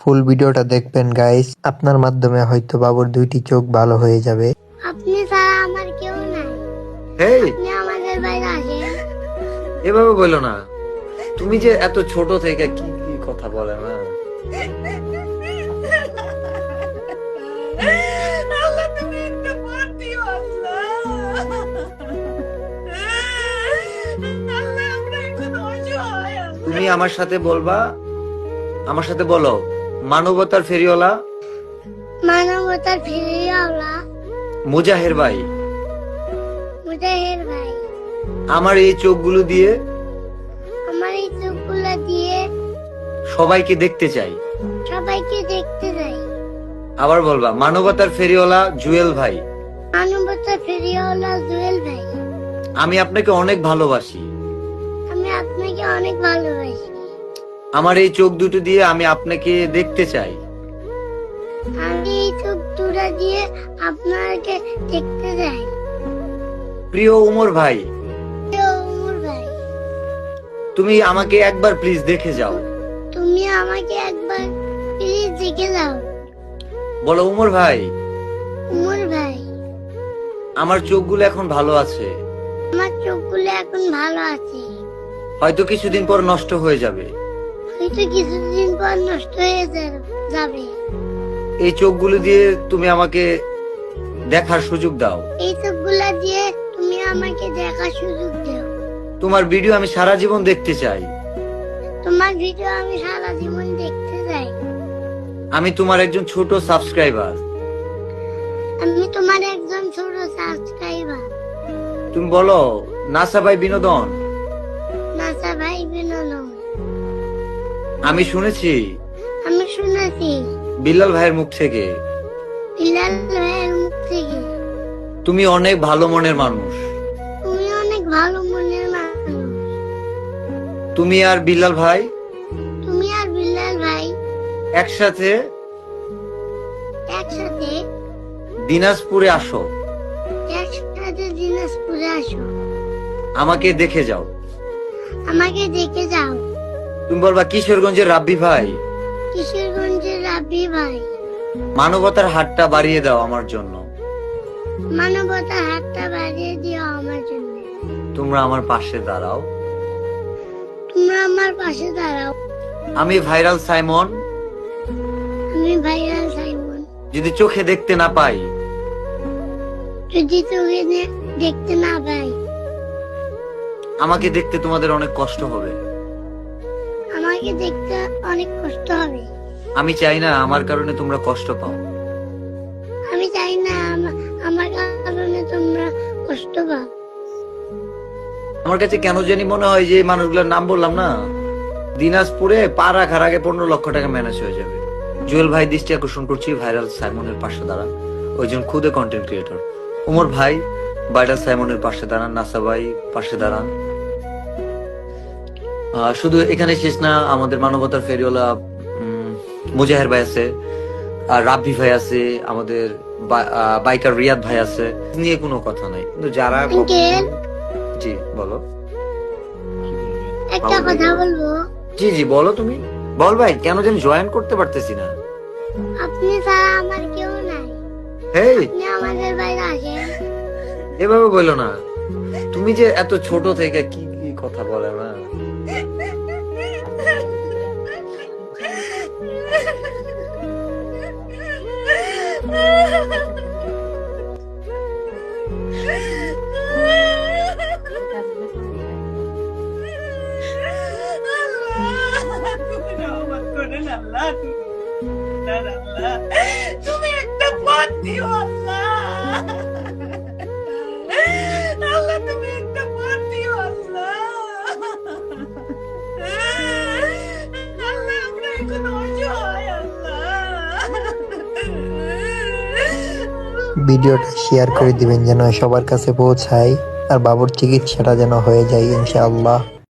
ফুল ভিডিওটা দেখবেন গাইস আপনার মাধ্যমে হয়তো বাবুর দুইটি চোখ ভালো হয়ে যাবে। আপনি ছাড়া আমার কেউ নাই। হেই! আপনি আমাদের বাইরে আসেন। এভাবে বলো না। তুমি যে এত ছোট থেকে কি কি কথা বলে না? তুমি আমার সাথে বলবা? আমার সাথে বলো। মানবতার ফেরিওয়ালা? মানবতার ফিরে আওলা মুজাহের ভাই। মুজাহের ভাই। আমার এই চোখগুলো দিয়ে আমার এই চোখগুলো দিয়ে সবাইকে দেখতে চাই। সবাইকে দেখতে চাই। আবার বলবা মানবতার ফেরিওয়ালা জুয়েল ভাই। মানবতার ফিরে আওলা জুয়েল ভাই। আমি আপনাকে অনেক ভালোবাসি। আমি আপনাকে অনেক ভালোবাসি। আমার এই চোখ দুটো দিয়ে আমি আপনাকে দেখতে চাই। আমি এই চোখ দুটা দিয়ে আপনাকে দেখতে ভাই প্রিয় উমর ভাই। তুমি আমাকে একবার প্লিজ দেখে যাও। তুমি আমাকে একবার প্লিজ দেখে যাও। বলো উমর ভাই উমর ভাই। আমার চোখগুলো এখন ভালো আছে। আমার চোখগুলো এখন ভালো আছে। হয়তো কিছুদিন পর নষ্ট হয়ে যাবে। হয়তো কিছুদিন পর নষ্ট হয়ে যাবে। এই চোখগুলো দিয়ে তুমি আমাকে দেখার সুযোগ দাও। এই চোখগুলা দিয়ে তুমি আমাকে দেখার সুযোগ দাও। তোমার ভিডিও আমি সারা জীবন দেখতে চাই। তোমার ভিডিও আমি সারা জীবন দেখতে চাই। আমি তোমার একজন ছোট সাবস্ক্রাইবার। আমি তোমার একজন ছোট সাবস্ক্রাইবার। তুমি বলো নাসা ভাই বিনোদন? নাসা ভাই বিনোদন। আমি শুনেছি। আমি শুনেছি। বিল্লাল ভাইয়ের মুখ থেকে। বিলাল ভাইয়ের মুখ থেকে। তুমি অনেক ভালো মনের মানুষ। তুমি অনেক ভালো মনের মানুষ। তুমি আর বিল্লাল ভাই? তুমি আর বিলাল ভাই? একসাথে? একসাথে। দিনাজপুরে আসো। একসাথে দিনাজপুরে আসো। আমাকে দেখে যাও। আমাকে দেখে যাও। তুমি বলবা কিশোরগঞ্জের রাব্বি ভাই। কিশোরগঞ্জের রাবি ভাই। মানবতার হাতটা বাড়িয়ে দাও আমার জন্য। মানবতার হাতটা বাড়িয়ে দিও আমার জন্য। তোমরা আমার পাশে দাঁড়াও। তোমরা আমার পাশে দাঁড়াও। আমি ভাইরাল সাইমন। আমি ভাইরাল সাইমন। যদি চোখে দেখতে না পাই। যদি নে- দেখতে না পাই। আমাকে দেখতে তোমাদের অনেক কষ্ট হবে। আমাকে দেখতে অনেক কষ্ট হবে। আমি চাই না আমার কারণে তোমরা কষ্ট পাও। আমি চাই না আমার কারণে তোমরা কষ্ট পাও। আমার কাছে কেন জানি মনে হয় যে মানুষগুলোর নাম বললাম না? দিনাজপুরে পা রাখার আগে পনেরো লক্ষ টাকা ম্যানেজ হয়ে যাবে। জুয়েল ভাই দৃষ্টি আকর্ষণ করছি ভাইরাল সাইমনের পাশে দাঁড়ান ওইজন খুদে কন্টেন্ট ক্রিয়েটর উমর ভাই ভাইরাল সাইমনের পাশে দাঁড়ান নাসা ভাই পাশে দাঁড়ান। শুধু এখানে শেষ না আমাদের মানবতার ফেরিওয়ালা মুজাহের ভাই আছে আর রাব্বি ভাই আছে আমাদের বাইকার রিয়াদ ভাই আছে নিয়ে কোনো কথা নাই। কিন্তু যারা জি বলো। একটা কথা বলব। জি জি বলো তুমি। বল ভাই কেন জানি জয়েন করতে পারতেছি না। আপনি ছাড়া আমার কেউ নাই। হেই। আপনি আমাদের বাইরে আসেন। এভাবে বলো না। তুমি যে এত ছোট থেকে কি কি কথা বলে না। তুমি একটা পথ দিও আল্লাহ। ভিডিওটা শেয়ার করে দিবেন যেন সবার কাছে পৌঁছায় আর বাবুর চিকিৎসাটা যেন হয়ে যায়, ইনশাআল্লাহ।